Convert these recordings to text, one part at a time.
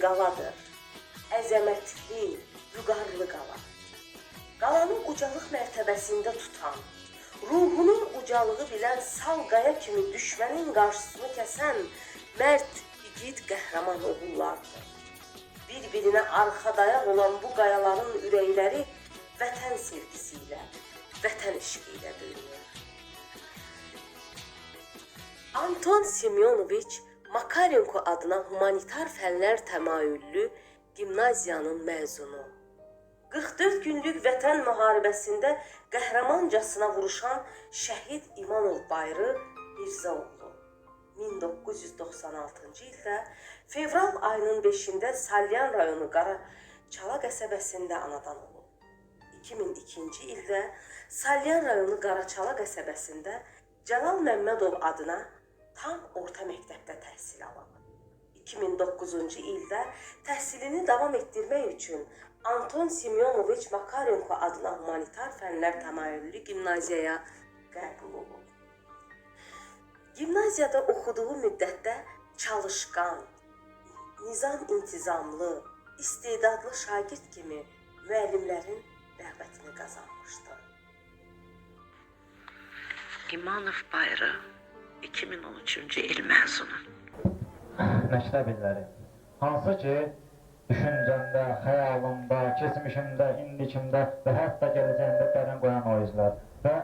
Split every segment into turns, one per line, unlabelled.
qaladır. Əzəmətli, vüqarlı qala. Qalanı ucalıq mərtəbəsində tutan, ruhunun ucalığı bilən sal qaya kimi düşmənin qarşısını kəsən mərd, igid qəhrəman oğullardır. Bir-birinə arxadayaq olan bu qayaların ürəkləri vətən sevgisi ilə, vətən eşqi ilə döyünür. Anton Semyonoviç Makarenko adına humanitar fənlər təmayüllü gimnaziyanın məzunu. 44 günlük vətən müharibəsində qəhrəmancasına vuruşan şəhid İmanov Bayrı Mirzəoğlu 1996-cı ildə fevral ayının 5-də Salyan rayonu Qaraçala qəsəbəsində anadan olub. 2002-ci ildə Salyan rayonu Qaraçala qəsəbəsində Cəlal Məmmədov adına tam orta məktəbdə təhsil alıb. 2009-cu ildə təhsilini davam etdirmək üçün Anton Semyonoviç Makarenko adına humanitar fənlər təmayüllü gimnaziyaya qəbul olub. Gimnaziyada oxuduğu müddətdə çalışqan, nizam intizamlı, istedadlı şagird kimi müəllimlərin rəğbətini qazanmışdı.
İmanov Bayrı 2013-cü il məzunu.
məktəb illəri. Hansı ki, düşüncəmdə, xəyalımda, keçmişimdə, indikimdə və hətta gələcəyimdə dərin qoyan o izlər. Və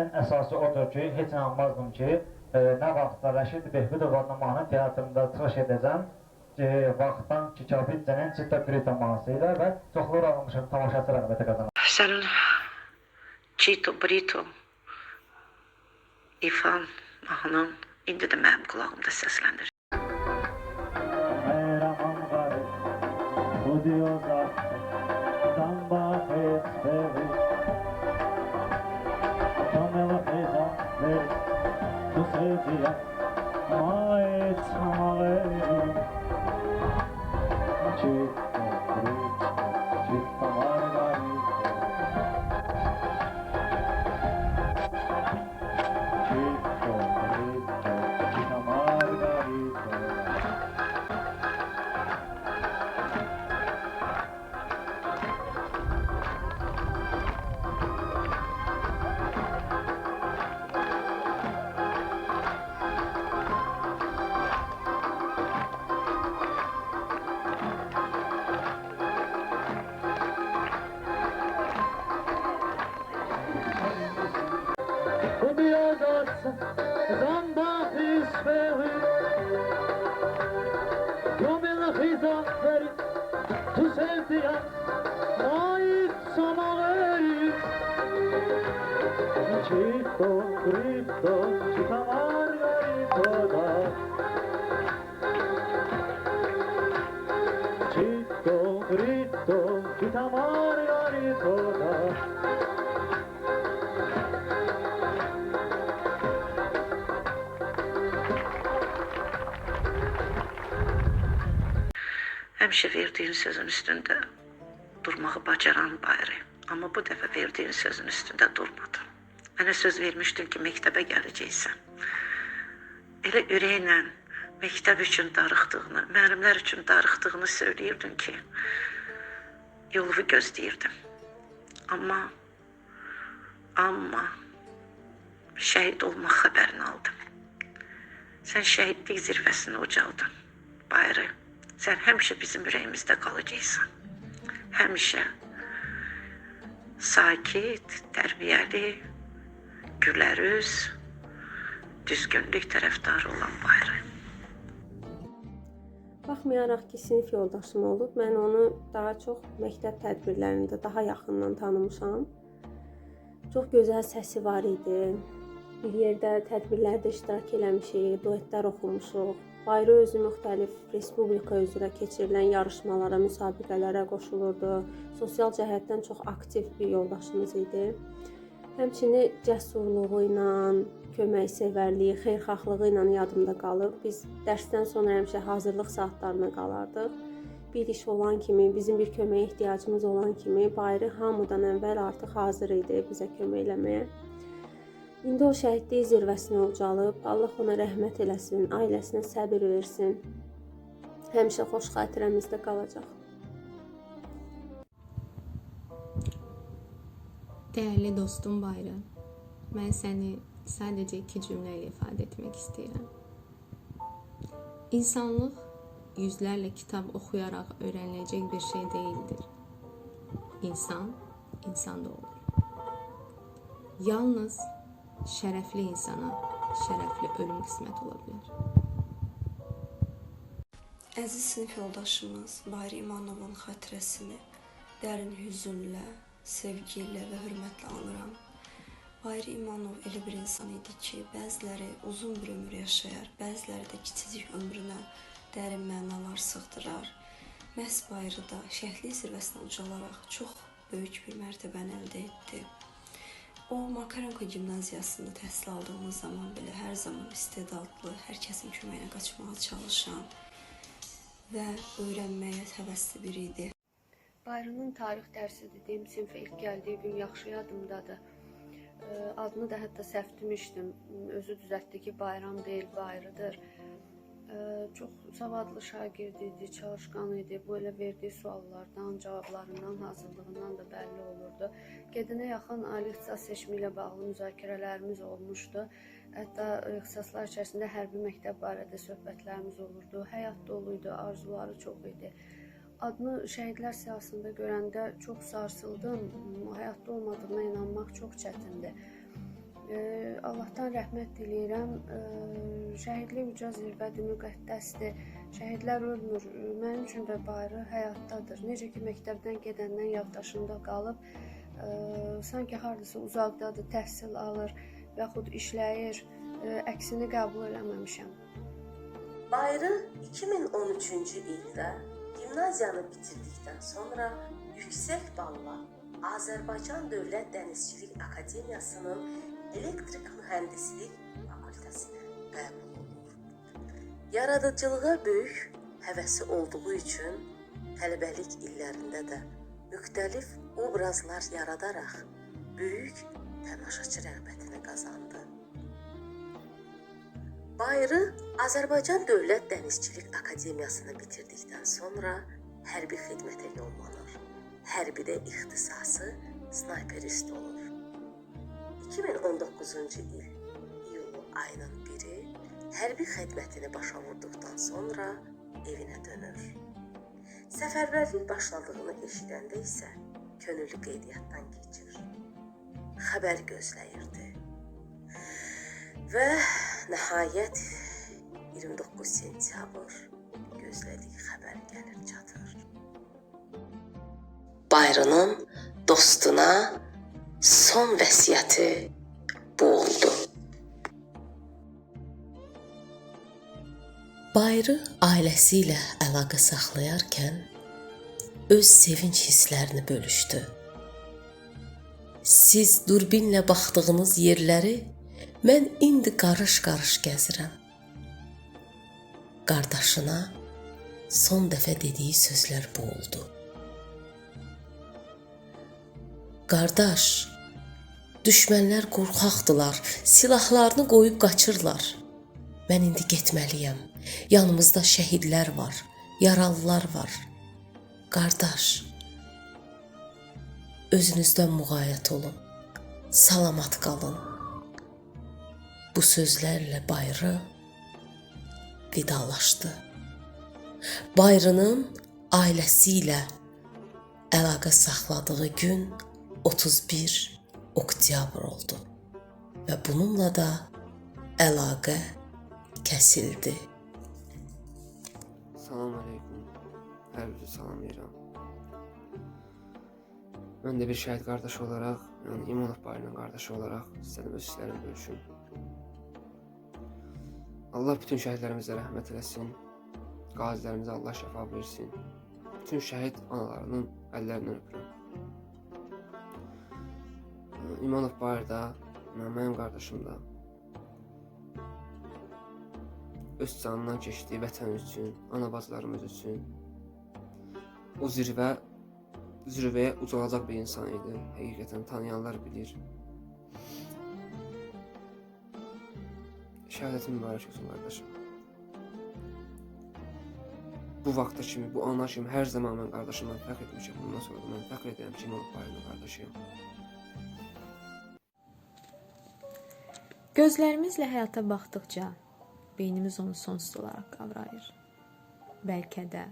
ən əsası odur ki, heç inanmazdım ki, e, nə vaxtda Rəşid Behbudov adlı mahnı teatrında çıxış edəcəm, e, vaxtdan Kikabidcənin Citta Grita mahnısı ilə və çoxlu almışım tamaşaçı rəğbəti qazanır.
Sənin Çito Brito İfan mahnının indi də mənim qulağımda səslənir.
Thank you. Kripto, kripto, çıkamar kriptoda Kripto, kripto, çıkamar kriptoda
Həmişə verdiyin sözün üstündə durmağı bacaran Bayri. Amma bu dəfə verdiyin sözün üstündə durmadın. Mənə söz vermişdin ki, məktəbə gələcəksən. Elə ürəklə məktəb üçün darıxdığını, müəllimlər üçün darıxdığını söyləyirdin ki, yolumu gözləyirdim. Amma amma şəhid olmaq xəbərini aldım. Sən şəhidlik zirvəsini ucaldın. Bayrı, sən həmişə bizim ürəyimizdə qalacaqsan. Həmişə sakit, tərbiyəli, gülərüz, düzgünlük tərəfdarı olan Bayrı.
Baxmayaraq ki, sinif yoldaşım olub, mən onu daha çox məktəb tədbirlərində daha yaxından tanımışam. Çox gözəl səsi var idi. Bir yerdə tədbirlərdə iştirak eləmişik, duetlər oxumuşuq. Bayrı özü müxtəlif respublika üzrə keçirilən yarışmalara, müsabiqələrə qoşulurdu. Sosial cəhətdən çox aktiv bir yoldaşımız idi. Həmçinin cəsurluğu ilə, köməksevərliyi, xeyirxahlığı ilə yadımda qalıb. Biz dərsdən sonra həmişə hazırlıq saatlarına qalardıq. Bir iş olan kimi, bizim bir köməyə ehtiyacımız olan kimi Bayrı hamıdan əvvəl artıq hazır idi bizə kömək eləməyə. İndi o şəhidlik zirvəsinə ucalıb, Allah ona rəhmət eləsin, ailəsinə səbir versin. həmişə xoş xatirəmizdə qalacaq.
Dəyərli dostum Bayram, mən səni sadəcə iki cümlə ilə ifadə etmək istəyirəm. İnsanlıq yüzlərlə kitab oxuyaraq öyrəniləcək bir şey deyildir. İnsan insan da olur. Yalnız şərəfli insana şərəfli ölüm qismət ola bilər.
Əziz sinif yoldaşımız Bahri İmanovun xatirəsini dərin hüznlə, sevgi ilə və hörmətlə anıram. Bahri İmanov elə bir insan idi ki, bəziləri uzun bir ömür yaşayar, bəziləri də kiçicik ömrünə dərin mənalar sığdırar. Məhz Bayrı da şəhidlik zirvəsinə ucalaraq çox böyük bir mərtəbəni əldə etdi. O Makarenko gimnaziyasında təhsil aldığımız zaman belə hər zaman istedadlı, hər kəsin köməyinə qaçmağa çalışan, və öyrənməyə həvəsli biri idi.
Bayrının tarix dərsi dediyim sinfə ilk gəldiyi gün yaxşı yadımdadır. Ee, Adını da hətta səhv. Özü düzəltdi ki, Bayram deyil, Bayrıdır. Ee, Çox savadlı şagird idi, çalışqan idi. Bu elə verdiyi suallardan, cavablarından, hazırlığından da bəlli olurdu. Gedinə yaxın ali ixtisas seçimi ilə bağlı müzakirələrimiz olmuşdu. Hətta ixtisaslar içərisində hərbi məktəb barədə söhbətlərimiz olurdu. Həyat dolu idi, arzuları çox idi. Adını şəhidlər siyahısında görəndə çox sarsıldım. Həyatda olmadığına inanmaq çox çətindir. Ee, Allahdan rəhmət diləyirəm. Ee, şəhidlik uca zirvədir, müqəddəsdir. Şəhidlər ölmür. Mənim üçün də bayrı həyatdadır. Necə ki məktəbdən gedəndən yaddaşımda qalıb, e, sanki hardasa uzaqdadır, təhsil alır yaxud işləyir. E, əksini qəbul eləməmişəm.
Bayrı 2013-cü ildə gimnaziyanı bitirdikdən sonra yüksək balla Azərbaycan Dövlət Dənizçilik Akademiyasının elektrik mühəndislik fakültəsinə qəbul olur. Yaradıcılığa böyük həvəsi olduğu üçün tələbəlik illərində də müxtəlif obrazlar yaradaraq böyük tamaşaçı rəğbətini qazandı. Bayrı Azərbaycan Dövlət Dənizçilik Akademiyasını bitirdikdən sonra hərbi xidmətə yollanır. Hərbidə ixtisası snayperist olur. 2019-cu il iyul ayının 1-i hərbi xidmətini başa vurduqdan sonra evinə dönür. Səfərbərlik başladığını eşidəndə isə könüllü qeydiyyatdan keçir. Xəbər gözləyirdi. Və nəhayət 29 sentyabr gözlədiyi xəbər gəlir çatır. Bayrının dostuna son vəsiyyəti bu oldu. Bayrı ailəsi ilə əlaqə saxlayarkən öz sevinç hisslərini bölüşdü. Siz durbinlə baxdığınız yerləri mən indi qarış-qarış gəzirəm. Qardaşına son dəfə dediyi sözlər bu oldu. Qardaş, düşmənlər qorxaqdılar, silahlarını qoyub qaçırlar. Mən indi getməliyəm. Yanımızda şəhidlər var, yaralılar var. Qardaş, özünüzdən müğayət olun. Salamat qalın. Bu sözlərlə Bayrı vidalaşdı. Bayrının ailəsi ilə əlaqə saxladığı gün 31 oktyabr oldu və bununla da əlaqə kəsildi.
Salam aleyküm. Hər birinizi salamlayıram. Mən də bir şəhid qardaş olaraq, yəni İmanov bayının qardaşı olaraq istədim öz hisslərimi bölüşüm. Allah bütün şəhidlərimizə rəhmət eləsin. Qazilərimizə Allah şəfa versin. Bütün şəhid analarının əllərindən öpürəm. İmanov bayır da, mənim qardaşım da öz canından keçdiyi vətən üçün, ana bacılarımız üçün o zirvə zirvəyə ucalacaq bir insan idi. Həqiqətən tanıyanlar bilir. Şəhadətin mübarək olsun qardaşım. bu vaxta kimi, bu ana kimi hər zaman mən qardaşımla fəxr etmişəm. Bundan sonra da mən fəxr edirəm ki, İmanov bayramın qardaşıyam.
Gözlərimizlə həyata baxdıqca beynimiz onu sonsuz olaraq qavrayır. Bəlkə də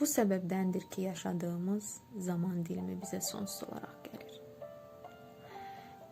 bu səbəbdəndir ki, yaşadığımız zaman dilimi bizə sonsuz olaraq gəlir.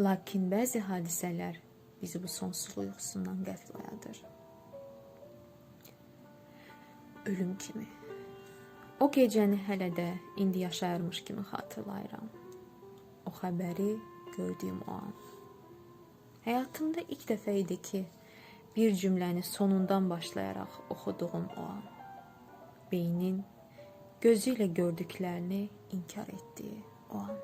Lakin bəzi hadisələr bizi bu sonsuzluq yuxusundan qəfil oyadır. Ölüm kimi. O gecəni hələ də indi yaşayırmış kimi xatırlayıram. O xəbəri gördüyüm o an. Həyatımda ilk dəfə idi ki, bir cümləni sonundan başlayaraq oxuduğum o an. Beynin gözü ilə gördüklərini inkar etdiyi o an.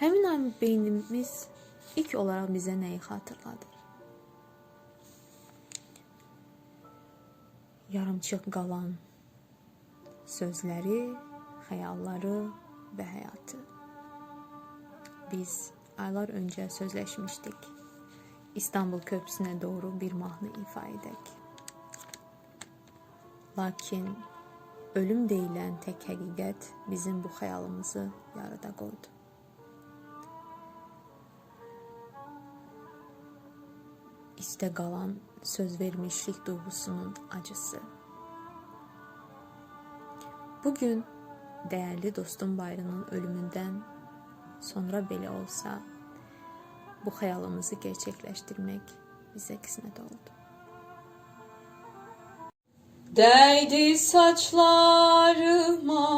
Həmin an beynimiz ilk olaraq bizə nəyi xatırladır? Yarımçıq qalan sözləri, xəyalları və həyatı. Biz aylar öncə sözləşmişdik. İstanbul köprüsünə doğru bir mahnı ifa edək. Lakin ölüm deyilən tək həqiqət bizim bu xəyalımızı yarıda qoydu. İstə qalan söz vermişlik duyğusunun acısı. Bugün dəyərli dostum Bayrının ölümündən sonra belə olsa, bu xəyalımızı gerçəkləşdirmək bizə qismət oldu. Değdi saçlarıma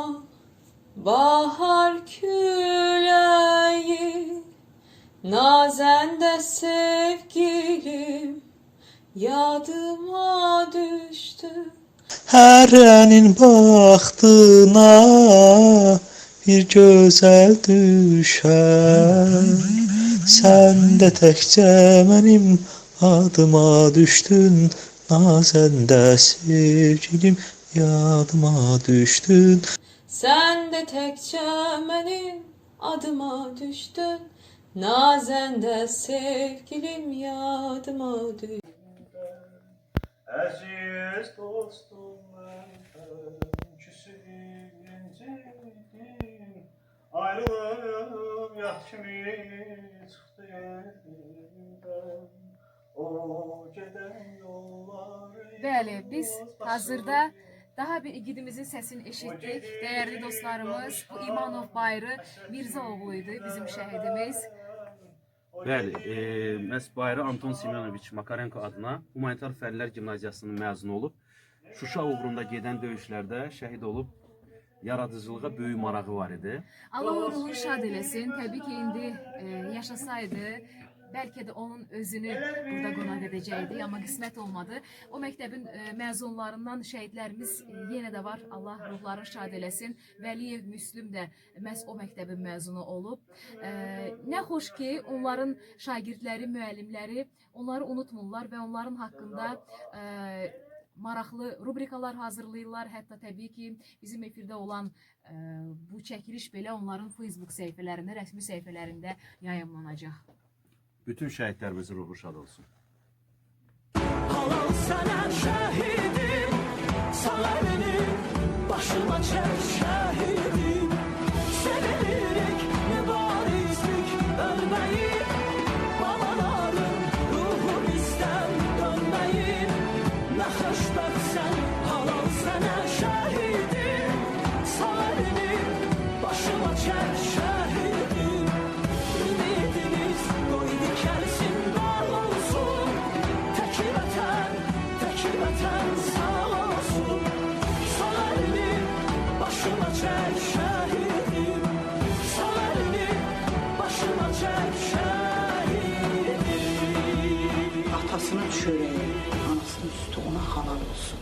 bahar küleği Nazende sevgilim yadıma düştü
Hərənin baxtına bir gözəl düşər. Sən də təkcə mənim adıma düşdün, nazəndə sevgilim yadıma düşdün.
Sen de tekçe benim adıma düştün Nazende sevgilim yadıma düştün
Əziz dostum mənim küsüncəydin Ayrılığım yad kimi çıxdı yerimdən O gedən yollar
Bəli, biz hazırda daha bir igidimizin sesini eşittik. Değerli dostlarımız, bu İmanov Bayrı Mirzaoğlu idi bizim şehidimiz.
Bəli, e, məhz Bayra Anton Semyonoviç Makarenko adına Humanitar Fənlər Gimnaziyasının məzunu olub. Şuşa uğrunda gedən döyüşlərdə şəhid olub. Yaradıcılığa böyük marağı var idi.
Allah ruhunu şad eləsin. Təbii ki, indi e, yaşasaydı bəlkə də onun özünü burada qonaq edəcəkdi, amma qismət olmadı. O məktəbin e, məzunlarından şəhidlərimiz e, yenə də var. Allah ruhlarını şad eləsin. Vəliyev Müslüm də məhz o məktəbin məzunu olub. E, nə xoş ki, onların şagirdləri, müəllimləri onları unutmurlar və onların haqqında maraqlı rubrikalar hazırlayırlar. Hətta təbii ki, bizim efirdə olan bu çəkiliş belə onların Facebook səhifələrində, rəsmi səhifələrində yayımlanacaq.
Bütün şəhidlərimizin ruhu şad olsun.
Halal sana şahidim, sana başıma çek şahidim. Sevilerek mübarizlik ölmeyi, babaların ruhu bizden dönmeyi. Ne hoşbak sen, halal sana şahidim, sana başıma çek şahidim.
啊